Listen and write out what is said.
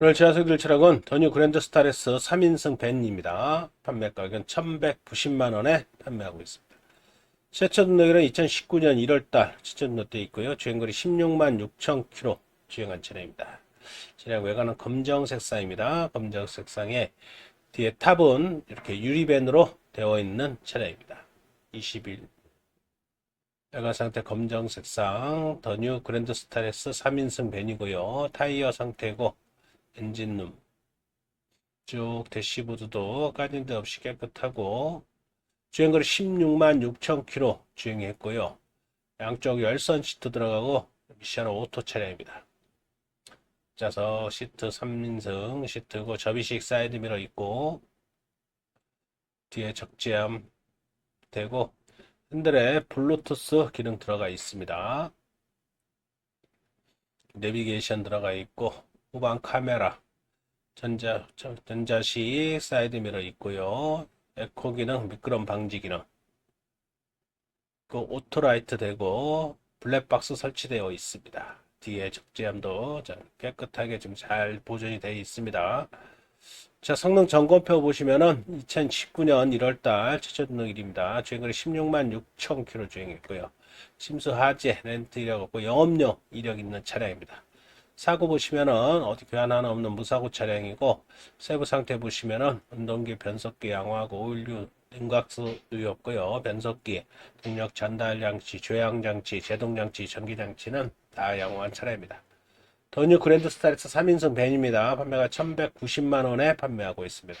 오늘 차량은 더뉴 그랜드 스타레스 3인승 밴입니다. 판매 가격은 1190만 원에 판매하고 있습니다. 시차 등록일은 2019년 1월달 시차 등록돼 있고요. 주행거리 16만 6천 킬로 주행한 차량입니다. 차량 외관은 검정 색 상입니다. 검정 색 상에 뒤에 탑은 이렇게 유리밴으로 되어 있는 차량입니다. 21 외관 상태 검정 색 상 더뉴 그랜드 스타레스 3인승 밴이고요. 타이어 상태고 엔진룸 쭉 대시보드도 까진 데 없이 깨끗하고 주행거리 16만 6천 킬로 주행했고요. 양쪽 열선 시트 들어가고 미션 오토 차량입니다. 자석 시트 3인승 시트고 접이식 사이드 미러 있고 뒤에 적재함 되고 핸들에 블루투스 기능 들어가 있습니다. 내비게이션 들어가 있고 후방 카메라 전자 전자식 사이드 미러 있고요. 에코 기능, 미끄럼 방지 기능. 그 오토라이트 되고 블랙박스 설치되어 있습니다. 뒤에 적재함도 자, 깨끗하게 좀 잘 보존이 되어 있습니다. 자, 성능 점검표 보시면은 2019년 1월달 최저 등록일입니다. 주행거리 16만 6천 킬로 주행했고요. 침수 하재, 렌트 이력 없고 영업용 이력 있는 차량입니다. 사고 보시면은 어디 교환 하나 없는 무사고 차량이고 세부 상태 보시면은 운동기, 변속기 양호하고 오일류, 냉각수 없고요. 변속기, 동력 전달 장치, 조향 장치, 제동 장치, 전기 장치는 다 양호한 차량입니다. 더뉴 그랜드 스타렉스 3인승 밴입니다. 판매가 1190만 원에 판매하고 있습니다.